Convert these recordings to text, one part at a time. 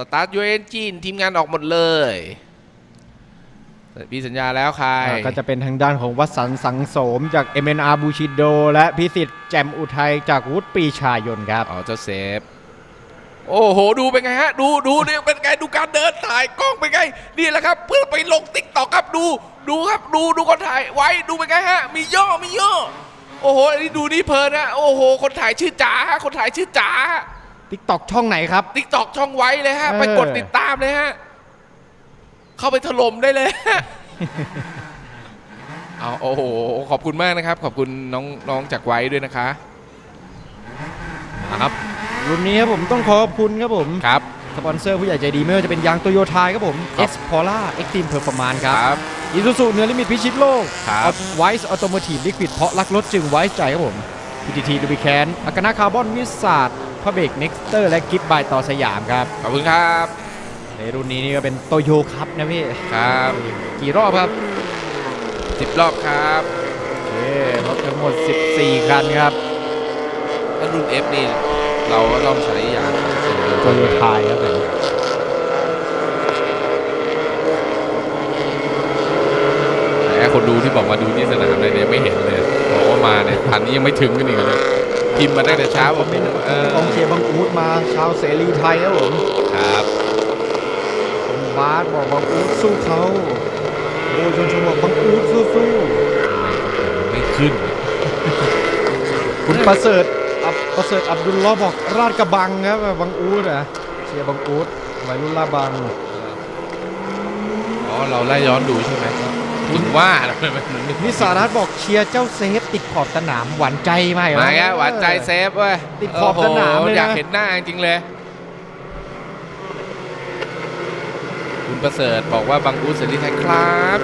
สตาร์ทยูเอนจีนทีมงานออกหมดเลยมีสัญญาแล้วใครอ่าก็จะเป็นทางด้านของวัสันต์สังโสมจาก MNR บูชิโด และพิสิทธิ์แจ่มอุทัยจากวุฒิปรีชายนครับ อ๋อเจ้าเซฟ โอ้โห ดูเป็นไงฮะ ดูดูนี่เป็นไง ดูการเดินถ่ายกล้องเป็นไง นี่แหละครับ เพื่อไปลงติ๊กต็อกครับดู ดูครับดูดูคนถ่ายไว้ดูเป็นไงฮะ มีย่อมีย่อ โอ้โหอันนี้ดูนี่เพลินนะโอ้โห คนถ่ายชื่อจ๋าฮะคนถ่ายชื่อจ๋า ติ๊กตอกช่องไหนครับ ติ๊กต็อกช่องไว้เลยฮะ เออ ไปกดติดตามเลยฮะ เข้าไปถล่มได้เลยฮะ เอาโอ้โห ขอบคุณมากนะครับ ขอบคุณน้องน้องจากไว้ด้วยนะคะครับ รุ่นนี้ครับผมต้องขอบคุณครับผมครับ สปอนเซอร์ผู้ใหญ่ใจดีไม่ว่าจะเป็นยางโตโยต้าครับผม ครับ S p o l a Extreme Performance คครับ รับ อีซูซูเนื้อลิมิตพิชิตโลกครับ ไวส์ออโตโมทีฟลิควิดเพราะรักรถจึงไว้ใจครับผม PTT ดูบิแคนอากานาคาร์บอนวิสาดพระเบรกเน็กสเตอร์และกิฟบายต่อสยามครับ ขอบคุณครับ ในรุ่นนี้นี่ก็เป็นโตโยครับนะพี่ ครับ กี่รอบครับสิบรอบครับโอเครถทั้งหมด 14 คันครับถ้ารุ่น F นี่เราก็ต้องใช้ยางโตโยต้าครับผมแต่คนดูที่บอกมาดูที่สนามเลยเนี่ยไม่เห็นเลยบอกว่า มาเนี่ยทันนี้ยังไม่ถึงกันอีกเลยพิมพ์มาตั้งแต่เช้าบอกเป็นเออกองเชียร์บางอูดมาชาวเสรีไทยครับผมครับคุณบาสบอกบางอูดสู้เขาโอ้ชนชมบอกบางอูดสู้สู้ไม่ขึ้นๆคุณประเสริฐอับประเสริฐอับดุลลอฮ์บอกราดกระบังครับบางอูดอะเชียร์บางอูดวัยรุ่นลาดบังอ๋อเราไล่ย้อนดูใช่ไหมคุ ณว่าทำไมมันไม่นิสารัตน์บอกเชียร์เจ้าเซฟติดขอบสนามหวานใจไหมมาแกหวานใจเซฟเว้ยติดขอบสนามเลยนะโอ้โหอยากเห็นหน้าจริงๆเลย คุณประเสริฐบอกว่าบางอูเสรีไทยครับ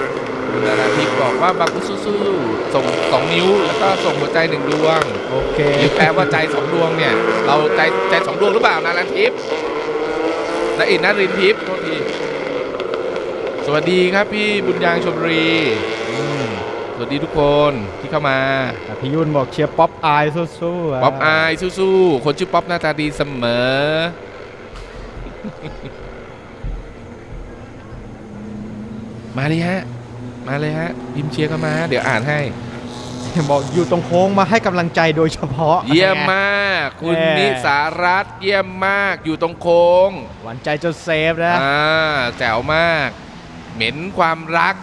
คุณนาราทิพย์บอกว่าบางอูสู้ๆส่งสองนิ้วแล้วก็ส่งหัวใจหนึ่งดวงโอเคหรือแปลว่าใจสองดวงเนี่ย เราใจใจสองดวงหรือเปล่านาราทิพย์และอินนารินทิพย์โทษที สวัสดีครับพี่บุญยางชมบุรีอืมสวัสดีทุกคนที่เข้ามาอะพี่ยุ่นบอกเชียร์ป๊อปอายสู้ๆะป๊อปอายสู้ๆคนชื่อป๊อปหน้าตาดีเสมอ มาเลยฮะ มาเลยฮะพิมพ์เชียร์เข้ามา เดี๋ยวอ่านให้บอกอยู่ตรงโค้งมาให้กำลังใจโดยเฉพาะ เยี่ยมมาก คุณแหม่นิสารัตน์เยี่ยมมากอยู่ตรงโค้ง หวานใจเจ้าเซฟนะอ่าแจ๋วมาก เหม็นความรัก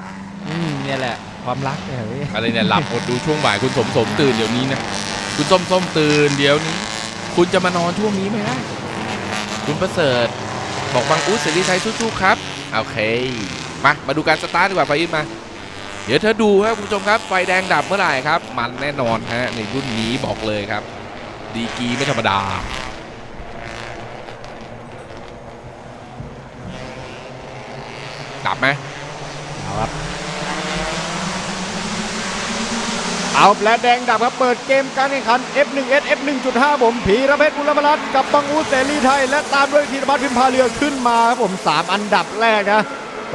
อืมเนี่ยแหละ ความรักเนี่ยเฮ้ยอะไรเนี่ยหลับหมดดูช่วงบ่ายคุณสมสมตื่นเดี๋ยวนี้นะคุณส้มส้มตื่นเดี๋ยวนี้ คุณจะมานอนช่วงนี้ไหมฮะคุณประเสริฐ บอกบางอู๊ดเสรีไทยสู้ๆครับโอเค มามาดูการสตาร์ทดีกว่าไปอินมา เดี๋ยวเธอดูครับคุณผู้ชมครับไฟแดงดับเมื่อไหร่ครับ มันแน่นอนฮะในรุ่นนี้บอกเลยครับ ดีกรีไม่ธรรมดา ดับไหมเอาครับเอาแลแดงดับครับเปิดเกมการแข่งขัน F1S F1.5 ผมผีระเพชรบุรพรัตน์กับบังอูเสรีไทย และตามด้วยธีรพัฒน์พิมพาเรือขึ้นมาครับผม 3 อันดับแรกนะ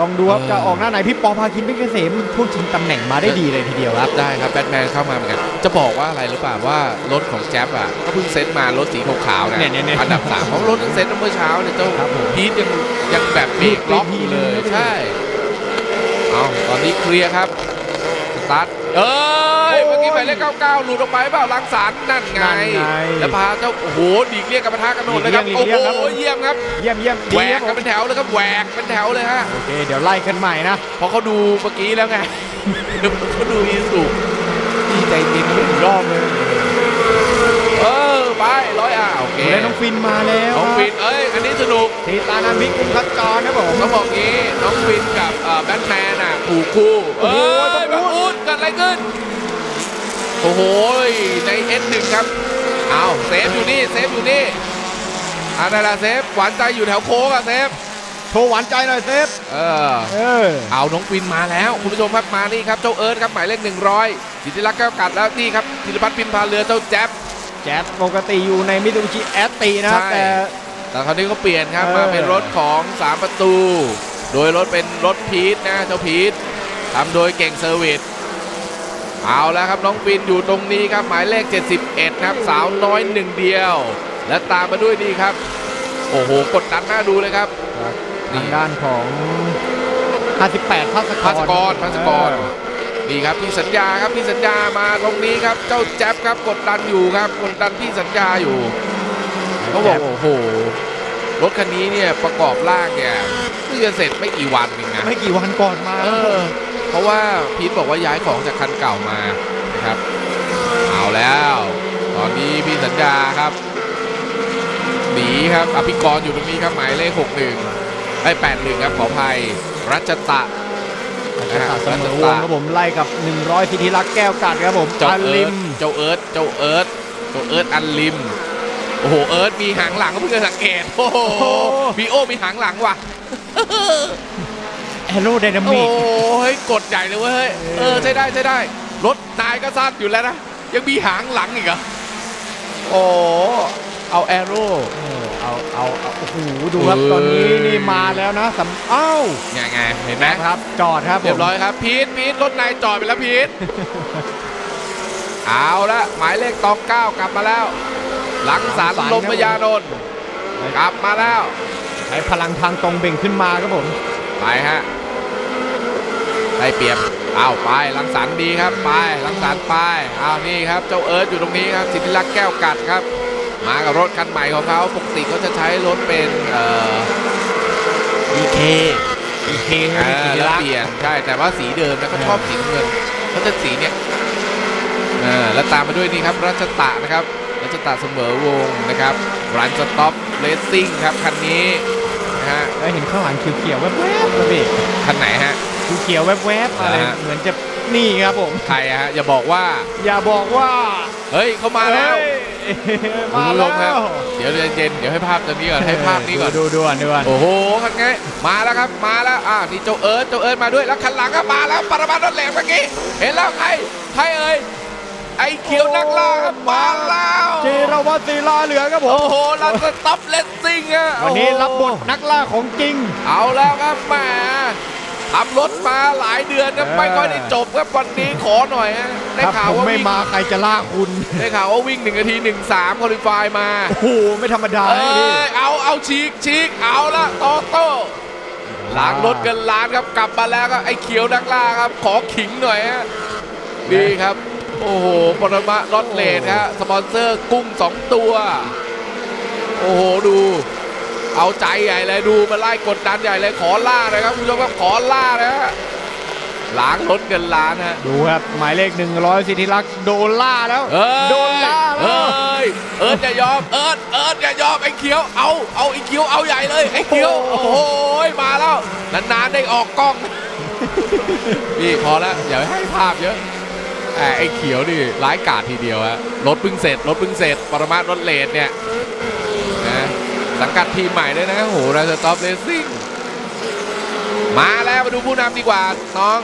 ต้องดูครับเออจะออกหน้าไหนพี่ปอพาคินเป็นเกษมช่วงชิงตำแหน่งมาได้ดีเลยทีเดียวครับได้ครับแบทแมนเข้ามาเหมือนกันจะบอกว่าอะไรหรือเปล่าว่ารถของแจ๊บอะก็เพิ่งเซ็ตมารถสีขาวๆเนี่ยเนี่ยเนี่ยอันดับสามเพราะรถเพิ่งเซ็ตเมื่อเช้าเนี่ยเจ้าครับผมพีทยังยังแบบเบรกล็อกอยู่เลยหลุดไปทีนึงใช่เอาตอนนี้เคลียร์ครับสตาร์ทเอ้ยโอ้ยเมื่ อกี้หมายเลข99 หลุดออกไปเปล่าลังสารนั่นไง นั่นไงแล้วพาเจ้าโอ้โหดีกเรียกกับปะทะกันโดดเลยครับหลีโอ้กเลี่โหยงครับผมเยี่ยมครับเยี่ยมเยี่ยมแหวดีคกรับผมกันเป็นแถวเลยครับแหวกเป็นแถวเลยฮะโอเคเดี๋ยวไล่กันใหม่นะเพราะเขาดูเมื่อกี้แล้วไง เขาดูอีสุดีใจจริงอีกรอบเลยเออไปร้อยอะโอเคแล้วน้องฟินมาแล้วน้องฟินเอ้ยอันนี้สนุกทีตานันพิกุลคัดจรนะผมเขาบอกงี้น้องฟินกับเอ่อแบทแมนอะผูกคู่ โอ้เอ้โหยบับังงอู๊อูดดเกิดอะไรขึ้น โอ้โหใน S1 ครับเอาเซฟอยู่นี่เซฟอยู่นี่อ่าได้ละเซฟหวานใจอยู่แถวโค้งอะเซฟโชว์หวานใจหน่อยเซฟเออเออเอาน้องฟินมาแล้วคุณผู้ชมครับมานี่ครับเจ้าเอิร์ธครับหมายเลข100สิทธิรักษ์แก้วกัดแล้วนี่ครับธีรพัฒน์พิมพาเรือเจ้าแจ๊บแจ๊บปกติอยู่ในมิตซูบิชิแอตตีนะครับใช่แต่แต่คราวนี้ก็เปลี่ยนครับเออมาเป็นรถของ3ประตู โดยรถเป็นรถพีทนะเจ้าพีททำโดยเก่งเซอร์วิส เอาแล้วครับน้องฟินอยู่ตรงนี้ครับหมายเลข 71 ครับ สาวน้อยหนึ่งเดียว และตามมาด้วยนี่ครับ โอ้โหกดดันน่าดูเลยครับทางด้านของ 58พัสกรภาสกรภาสกรนี่ครับพี่สัญญาครับพี่สัญญามาตรงนี้ครับ เจ้าแจ๊บครับกดดันอยู่ครับกดดันพี่สัญญาอยู่เขาบอกโอ้โหรถคันนี้เนี่ยประกอบร่างเนี่ยเพิ่งจะเสร็จไม่กี่วันเองนะไม่กี่วันก่อนมาเออ เพราะว่าพีทบอกว่าย้ายของจากคันเก่ามานะครับ เอาแล้ว ตอนนี้พี่สัญญาครับหนีครับอภิกรอยู่ตรงนี้ครับหมายเลข 61ไอ้81 ครับขออภัยรัชตะจะตัดเสมอวงครับผมไล่กับ 100สิทธิรักษ์แก้วกัดครับผมเจ้าอันเอิลิร์ธมเจ้าเอิร์ธเจ้าเอิร์ธเจ้าเอิร์ธอันลิมโอ้โหเอิร์ธมีหางหลังก็เพิ่งจะสังเกตโอ้โหพีโอมีหางหลังว่ะ แอโรไดนาโอ้มิกยกดใหญ่เลยเว้ยเฮ้ยเออใช่ได้ใช่ได้ รถนายก็สั้นอยู่แล้วนะ ยังมีหางหลังอีกเหรอโอ้เอาแอโร่ เอาเอาเอาโอ้โหดูครับเออ ตอนนี้นี่มาแล้วนะสำเอ้าไงไงเห็นไหมครับ จอดครับผมเรียบร้อยครับ พีทพีทรถนายจอดไปแล้วพีท เอาละหมายเลขตองเก้ากลับมาแล้ว หลังสารลมพยานนท์กลับมาแล้ว ใช้พลังทางตรงเบ่งขึ้นมาครับผม ไปฮะ ได้เปรียบเอาไปลังสันดีครับไปลังสันไปเอานี่ครับเจ้าเอิร์ธอยู่ตรงนี้ครับสิทธิลักษณ์แก้วกัดครับ มากับรถคันใหม่ของเขาปกติเขาจะใช้รถเป็นเอ่อ EK อีเคเออแล้วเปลี่ยนใช่แต่ว่าสีเดิมนะเขาชอบสีน้ำเงินเขาจะสีเนี่ยเออแล้วตามมาด้วยนี่ครับรัชตะนะครับรัชตะเสมอวงนะครับรันสต็อปเลสซิ่งครับคันนี้นะฮะแล้วเห็นข้างหลังเขียวๆแวบๆเลยพี่คันไหนฮะ เขียวๆแวบๆอะไรอ่าเหมือนจะนี่ครับผม ใครอะฮะอย่าบอกว่า อย่าบอกว่าเฮ้ยเขามาแล้วเฮ้ยคุณมาผู้ชแล้มครับ วเดี๋ยวเย็นๆเดี๋ยวให้ภาพตัวนี้ก่อนให้ภาพนี้ก่อน ดูดูด่วนด่วนโอ้โหคันไง มาแล้วครับ มาแล้ว อ่า นี่เจ้าเอิร์ธเจ้าเอิร์ธมาด้วย แล้วคันหลังก็มาแล้วปรมาณรถแหลมเมื่อกี้ เห็นแล้วใคร ใครเอ่ย ไอ้เขียวนักล่าครับ มาแล้วจีรวัตรศิลาเหลืองครับผมโอ้โหลันสต็อปเลสซิ่งอะวันนี้โอ้โหรับบทนักล่าของจริง เอาแล้วครับแหม ทำรถมาหลายเดือนนะเออไม่ค่อยได้จบครับวันนี้ขอหน่อยฮะได้ถ้าข่าผวมว่าไม่วิ่งมาใครจะล่าคุณได้ข่าวว่าวิ่ง1นาที13คอลิฟายมาโอ้โหไม่ธรรมดาเอนะพี่ยเอาเอาฉีกฉีกเอาละโตโต้ล้างรถกันล้านครับกลับมาแล้วครับไอ้เขียวนักล่าครับ ขอขิงหน่อยฮะดีครับ โอ้โหปรมะรถเลนฮะสปอนเซอร์กุ้งสองตัว โอ้โหดู เอาใจใหญ่เลยดูมาไล่กดดันใหญ่เลยขอล่าเลยครับคุณผู้ชมครับขอล่านะฮะล้างรถกันล้านฮะดูครับหมายเลข 100 สิทธิรักษ์โดนล่าแล้วเอ้ยโดนล่าแล้เอ้วยเอิร์ดอย่ายอมเอิร์ดเอิร์ดอย่ายอมไอ้เขียวเอาเอาไอ้เขียวเอาใหญ่เลยไอ้เขียวโอ้โหมาแล้วนานๆได้ออกกล้องพี่พอแล้วอย่าให้ภาพเยอะแต่ไอ้เขียวนี่ร้ายกาจทีเดียวฮะรถเพิ่งเสร็จรถเพิ่งเสร็จปรมาณรถเลดเนี่ยนะ สังกัดทีมใหม่ด้วยนะโอ้โหเราจะท็อปเลสซิ่งมาแล้วมาดูผู้นำดีกว่าน้อง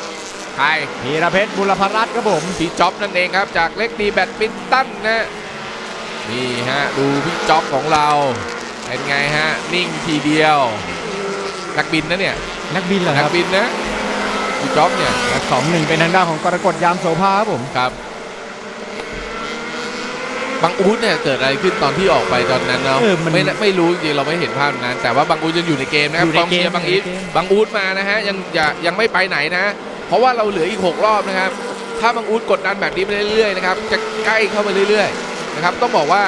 ใครพีระเพชรบุรพรัตน์ครับผมพี่จ๊อบนั่นเองครับ จากเล็กดีแบดมินตันนะนี่ฮะดูพี่จ๊อบของเราเป็นไงฮะนิ่งทีเดียว นักบินนะเนี่ยนักบินเหรอคนักรับบินนะพี่จ๊อบเนี่ยสองหนึ่งเป็นทางด้านของกรกฎยามโสภาครับผมครับ บางอูดเนี่ยเกิดอะไรขึ้นตอนที่ออกไปตอนนั้นเนาะเออมันไม่ไม่รู้จริงๆเราไม่เห็นภาพนั้น แต่ว่าบางอูดยังอยู่ในเกมนะครับอยู่ในกองเชียร์เกมบางอีทอยู่ในเกมบางอูดมานะฮะยังอย่ายังไม่ไปไหนนะ เพราะว่าเราเหลืออีก 6 รอบนะครับ ถ้าบางอูดกดดันแบบนี้ไปเรื่อยๆนะครับจะใกล้เข้ามาเรื่อยๆนะครับต้องบอกว่า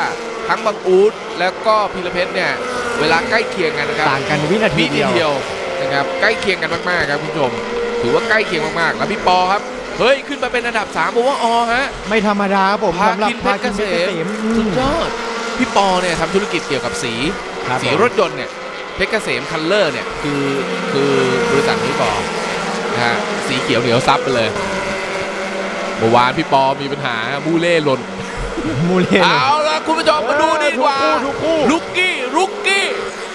ทั้งบางอูดแล้วก็พีระเพชรเนี่ยเวลาใกล้เคียงกันนะครับ ต่างกันวินาทีวินิเดียวเดียวนะครับใกล้เคียงกันมากๆครับคุณผู้ชมถือว่าใกล้เคียงมากๆ แล้วพี่ปอครับ เฮ้ย ขึ้นมาเป็นอันดับ3ผมว่าอฮะ ไม่ธรรมดาครับผมพาสำหรับคินเพพาชรเกคินเพษชรเกมษมสุดยอด พี่ปอเนี่ยทำธุรกิจเกี่ยวกับสี ครับสีผม รถยนต์เนี่ย เพชรเกษมคัลเลอร์เนี่ย คือคือบริษัทนี้บอกนะฮะสีเขียวเหนียวซับไปเลยเมื่อวานพี่ปอมีปัญหาบูเล่หล่นมูเล่เอาละคุณผู้ชมมาดูนี่ดีกว่าทุกคู่ ลุกกี้ลุกกี้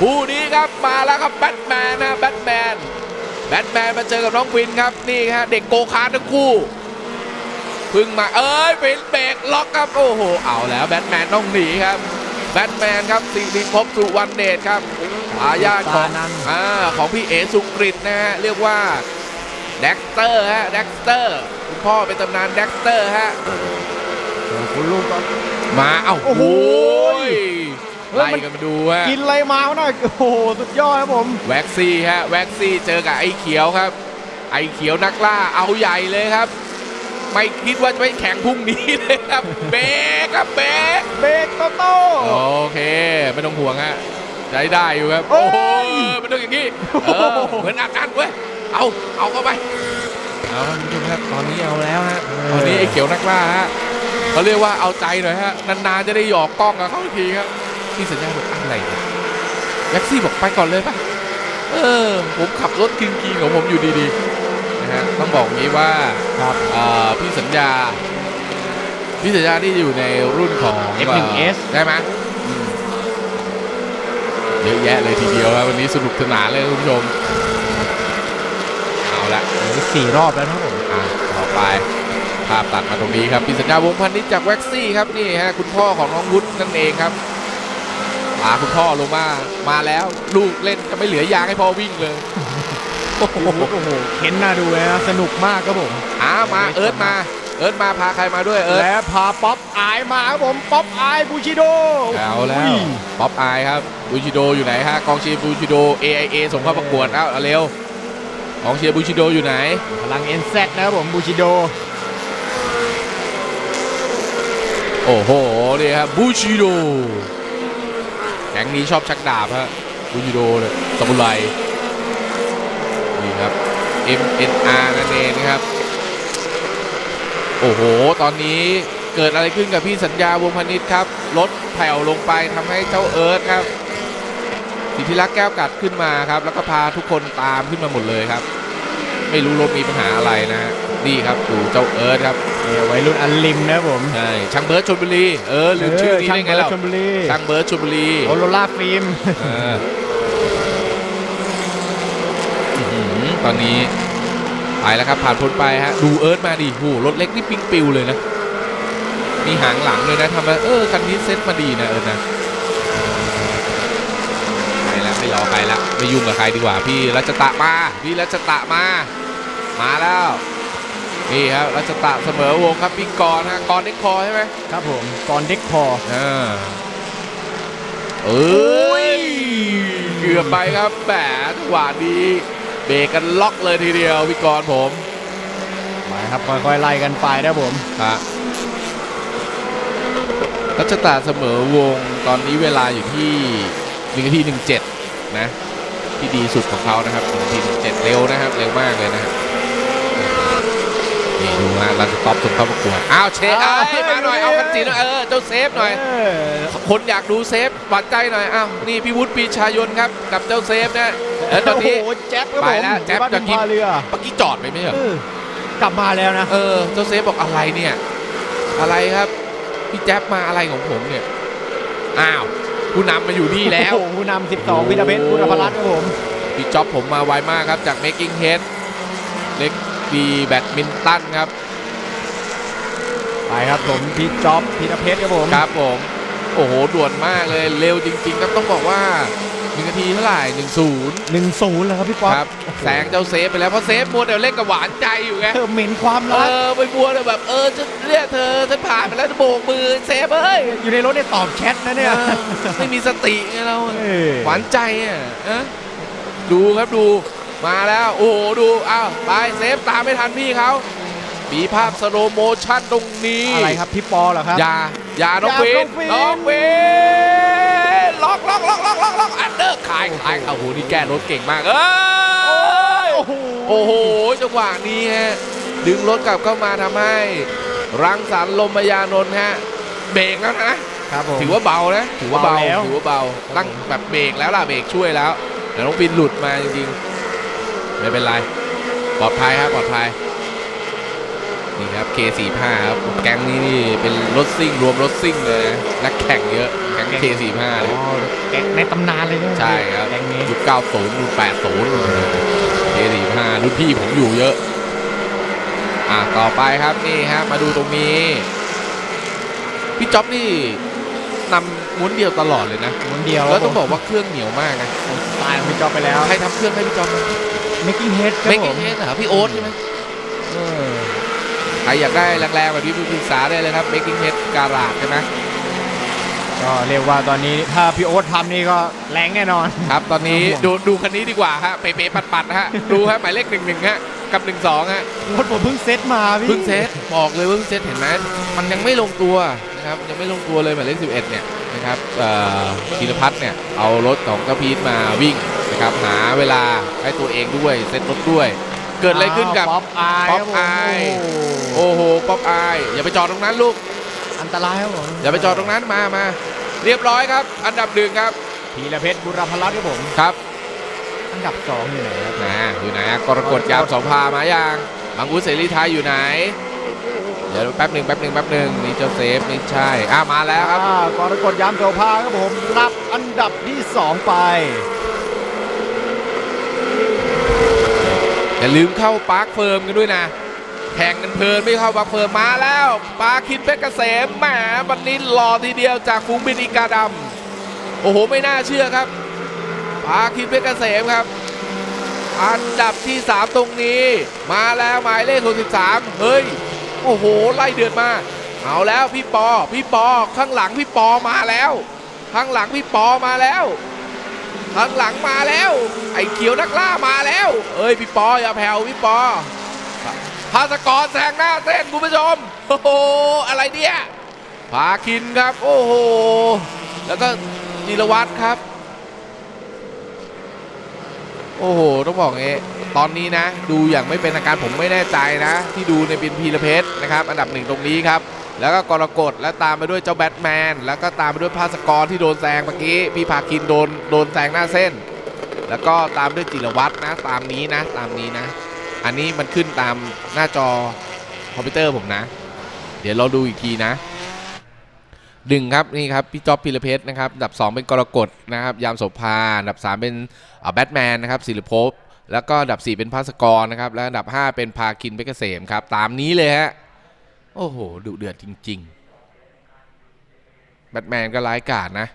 ผู้นี้ครับมาแล้วครับแบทแมนนะแบทแมน แบทแมนมาเจอกับน้องวินครับนี่ฮะเด็กโกคาร์ททั้งคู่เพึ่งมาเอ้ยเป็นเบรกล็อกครับโอ้โหเอาแล้วแบทแมนต้องหนีครับแบทแมนครับสิริภพสุวรรณเดชครับอาญาติของตานันอ่าของพี่เอสุกริตนะฮะเรียกว่าแด็กเตอร์ฮะแด็กเตอร์คุณพ่อเป็นตำนานแด็กเตอร์ฮะคุณลูกก็มาเอ้าโอ้โหยเฮ้ย ไล่มันกันมาดูฮะกินอะไรมาวะน่ะโอ้โหสุดยอดครับผมแว็กซี่ฮะแว็กซี่เจอกับไอ้เขียวครับ ไอ้เขียวนักล่าเอาใหญ่เลยครับ ไม่คิดว่าจะไปแข่งพรุ่งนี้เลยครับเบรกครับเบรกเบรกโตโต้โอเคไม่ต้องห่วงฮะใช้ได้อยู่ครับเอ้โอ้ยโหมันต้องอย่างนี้เออเหมือนอาการเว้ยเอาเอาเข้าไปเอาครับคุณผู้ชมครับตอนนี้เอาแล้วฮะตอนนี้ไอ้เขียวนักล่าฮะเขาเรียกว่าเอาใจหน่อยฮะนานๆจะได้หยอกกล้องกับเขาอีกทีครับ ที่สัญญาบอกอะไรเนี่ยแว็กซี่บอกไปก่อนเลยป่ะเออ ผมขับรถกินกีของผมอยู่ดีๆนะฮะต้องบอกงี้ว่าครับเอ่อพี่สัญญา พี่สัญญาที่อยู่ในรุ่นของ F1S ใช่ไหมอืมเยอะแยะเลยทีเดียวครับวันนี้สนุกสนานเลยคุณผู้ชมเอาละเหลือสี่รอบแล้วนะครับผมอะต่อไปภาพตัดมาตรงนี้ครับพี่สัญญาวงศ์พันนิชจากแว็กซี่ครับนี่ฮะคุณพ่อของน้องวุฒินั่นเองครับ พาคุณพ่อลงมามาแล้วลูกเล่นจะไม่เหลือยางให้พ่อวิ่งเลยโอ้โหโอ้โหเข็นน่าดูเลยนะสนุกมากครับผมอ่ามาเอิร์ธมาเอิร์ธมาพาใครมาด้วยเอิร์ธและพาป๊อปอายมาครับผมป๊อปอายบูชิโดเอาแล้วอุ้ยป๊อปอายครับบูชิโดอยู่ไหนฮะกองเชียร์บูชิโด AIA ส่งเข้าประกวดเอ้าเอาเร็วกองเชียร์บูชิโดอยู่ไหนพลัง NZ นะครับผมบูชิโดโอ้โหนี่ครับบูชิโด แก๊งนี้ชอบชักดาบฮะบูชิโดเลยซามูไรนี่ครับ MNR นั่นเองนะครับ โอ้โห ตอนนี้เกิดอะไรขึ้นกับพี่สัญญาวงพนิชครับ รถแผ่วลงไปทำให้เจ้าเอิร์ธครับสิทธิรักษ์แก้วกัดขึ้นมาครับ แล้วก็พาทุกคนตามขึ้นมาหมดเลยครับ ไม่รู้รถมีปัญหาอะไรนะฮะ นี่ครับดูเจ้าเอิร์ธครับเนี่ยวัยรุ่นอันลิมนะครับผมใช่ช่างเบิร์ดชลบุรีเออลืมชื่อนี้ได้ไงเราชลบุรีช่างเบิร์ดชลบุรีโอโรล่าฟิล์มเอออื้อหือตอนนี้ไปแล้วครับผ่านพ้นไปฮะดูเอิร์ธมาดิโหรถเล็กนี่ปิ้งปิวเลยนะ มีหางหลังเลยนะทำมาเออคันนี้เซ็ตมาดีนะเอิร์ธนะไปแล้วไม่รอใครละไม่ยุ่งกับใครดีกว่าพี่รัชตะมาพี่รัชตะมา มาแล้ว นี่ครับรัชตะเสมอวงครับพี่กรณ์ฮะกรณ์เด็กคอใช่ไหมครับผมก่อนเด็กพออ่าเอ้ยเกือบไปครับแหมจังหวะนี้เบรกกันล็อกเลยทีเดียวพี่กรณ์ผมมาครับค่อยๆไล่กันไปนะครับผมฮะรัชตาเสมอวงตอนนี้เวลาอยู่ที่หนึ่งนาทีหนึ่งเจ็ดนะที่ดีสุดของเขานะครับหนึ่งนาทีหนึ่งเจ็ดเร็วนะครับเร็วมากเลยนะฮะนี่ ดูฮะรันสต็อปส่งเข้าประกวดอ้าวเชฟเอ้ยมาหน่อยเอาคันจีนหน่อยเออเจ้าเซฟหน่อยเออคนอยากดูเซฟปัดใจหน่อยอ้าวนี่พี่วุฒิปีชายนครับกับเจ้าเซฟนะแล้วตอนนี้โอ้โหแจ๊บครับไปผมแล้วแจ๊บบ้านจะกินพาเรือเมื่อกี้จอดไปไหมเหรอเออกลับมาแล้วนะเออเจ้าเซฟบอกอะไรเนี่ย อะไรครับพี่แจ๊บมาอะไรของผมเนี่ยอ้าวผู้นำมาอยู่นี่แล้วโอ้โหผู้นำ12พิทาเพชรพุทธพรัตน์ครับผมพี่จ๊อบผมมาไวมากครับจาก Making Head เล็กดีแบดมินตันครับ ไปครับผมพี่จ๊อบพิทาเพชรครับผมครับผม โอ้โหด่วนมากเลยเร็วจริงๆครับต้องบอกว่าหนึ่งนาทีเท่าไหร่หนึ่งศูนย์หนึ่งศูนย์แล้วครับพี่ป๊อปครับแซงเจ้าเซฟไปแล้วเพราะเซฟมัวแต่เล่นกับหวานใจอยู่ไงเธอเหม็นความเอรักอไปมัวแต่แบบเออจะเรียกเธอฉันผ่านไปแล้วจะโบกมือเซฟเอ้ยอยู่ในรถเนี่ยตอบแชทนะเนี่ยเออไม่มีสติไงเราเออหวานใจอะอะดูครับดูมาแล้วโอ้โหดูอ้าวไปเซฟตามไม่ทันพี่เขา มีภาพสโลโมชั่นตรงนี้อะไรครับพี่ปอเหรอครับ อย่าอย่าน้องอย่าเวนน้น้อองงเวเวนนล็อกล็อกล็อกล็อกล็อกล็อกอันเดอร์ขายขายโอ้โหนี่แก้รถเก่งมากเอ้ยโอ้โหโอ้โหจังหวะนี้ฮะดึงรถกลับเข้ามาทำให้ รังสรรค์ลมยานนท์ฮะเบรกแล้วนะครับผมถือว่าเบานะถือว่าเบาเบาแล้วถือว่าเบาตั้งแบบเบรกแล้วล่ะเบรกช่วยแล้วแต่น้องปินหลุดมาจริงๆไม่เป็นไรปลอดภัยครับปลอดภัย นี่ครับ K45 ครับแก๊งนี้นี่เป็นรถซิ่งรวมรถซิ่งเลยนะนักแข่งเยอะแก๊ง K45 เลยอ๋อแก๊งในตำนานเลยนะใช่ครับแก๊งนี้ยุค90ยุค80 K45 รุ่นพี่ผมอยู่เยอะ อะต่อไปครับนี่ฮะมาดูตรงนี้ พี่จ๊อบนี่นำม้วนเดียวตลอดเลยนะคนเดียวแล้วต้องบอกว่าเครื่องเหนียวมากนะตายของพี่จอบไปแล้วใครทำเครื่องให้พี่จ๊อบ making head ครับไม่ผกิมนเฮดเหรอพี่โอ๊ตใช่ไหมเออใค รอยากได้แรงๆแบบนี้ปรึกษาได้เลยครับ Making Head การาดใช่ไหมก็เรียกว่าตอนนี้ถ้าพี่โอ๊ตทำนี่ก็แรงแน่นอน ครับ ตอนนี้ครับผมดูดูคันนี้ดีกว่าฮะเป๊ะๆปัดๆฮะดูฮะหมายเลขหนึ่งหนึ่งฮะกับหนึ่งสองฮะรถผมเพิ่งเซ็ตมาพี่เพิ่งเซตบอกเลยว่าเพิ่งเซตเห็นไหมมันยังไม่ลงตัวนะครับยังไม่ลงตัวเลยหมายเลข11เนี่ยนะครับเอ่อธีรพัฒน์เนี่ยเอารถของเจ้าพีทมาวิ่งนะครับหาเวลาให้ตัวเองด้วยเซตรถด้วย เกิดอะไรขึ้นกับป๊อปอายป๊อปครับผมอายโอ้โหโอ้โหป๊อปอายอย่าไปจอดตรงนั้นลูก อันตรายครับผมอย่าไปจอดตรงนั้นมามาเรียบร้อยครับ อันดับหนึ่งครับพีระเพชรบุรพลัตน์ครับผมครับอันดับสองอยู่ไหนครับนะอยู่ไหนอะกรกฎยามสองพามายังบางอุเสรีไทยอยู่ไหนเดี๋ยวแป๊บหนึ่งแป๊บหนึ่งแป๊บหนึ่งนี่เจ้าเซฟไม่ใช่อะมาแล้วครับอ่ากรกฎยามโสภาครับผมรับอันดับที่สองไป อย่าลืมเข้าปาร์คเฟิร์มกันด้วยนะแข่งกันเพลินไม่เข้าปาร์คเฟิร์มมาแล้วปาร์คินเพชรเกษมแหมวันนี้หล่อทีเดียวจากฟูงบินอีกาดำโอ้โหไม่น่าเชื่อครับปาร์คคินเพชรเกษมครับ อันดับที่ 3 ตรงนี้ มาแล้วหมายเลข63เฮ้ยโอ้โห ไล่เดือดมา เอาแล้วพี่ปอ พี่ปอ ข้างหลังพี่ปอมาแล้ว ข้างหลังพี่ปอมาแล้ว ข้างหลังมาแล้ว ไอ้เขียวนักล่ามาแล้ว เอ้ยพี่ปออย่าแผ่วพี่ปอภาสกรแซงหน้าเส้นคุณผู้ชมโอ้โหอะไรเนี่ยพาคินครับ โอ้โหแล้วก็จิรวัตรครับ โอ้โหต้องบอกงี้ตอนนี้นะ ดูอย่างไม่เป็นทาการผมไม่แน่ใจนะ ที่ดูในเป็นพีระเพชรนะครับ อันดับหนึ่งตรงนี้ครับ แล้วก็กรกฎแล้วตามไปด้วยเจ้าแบทแมน แล้วก็ตามไปด้วยภาสกรที่โดนแซงเมื่อกี้พี่พาคินโดนโดนแซงหน้าเส้น แล้วก็ตามด้วยจิรวัตรนะตามนี้นะตามนี้นะ อันนี้มันขึ้นตามหน้าจอคอมพิวเตอร์ผมนะ เดี๋ยวเราดูอีกทีนะดึงครับนี่ครับพี่จ๊อบพิรเพชรนะครับอันดับ 2 เป็นกรกฎนะครับยามโสภาอันดับ 3 เป็นแบทแมนนะครับศิลภพแล้วก็อันดับ 4 เป็นภาสกรนะครับและอันดับ 5 เป็นพาคินเพชรเกษมครับตามนี้เลยฮะ โอ้โหดุเดือดจริง ๆ แบทแมนก็ร้ายกาจนะ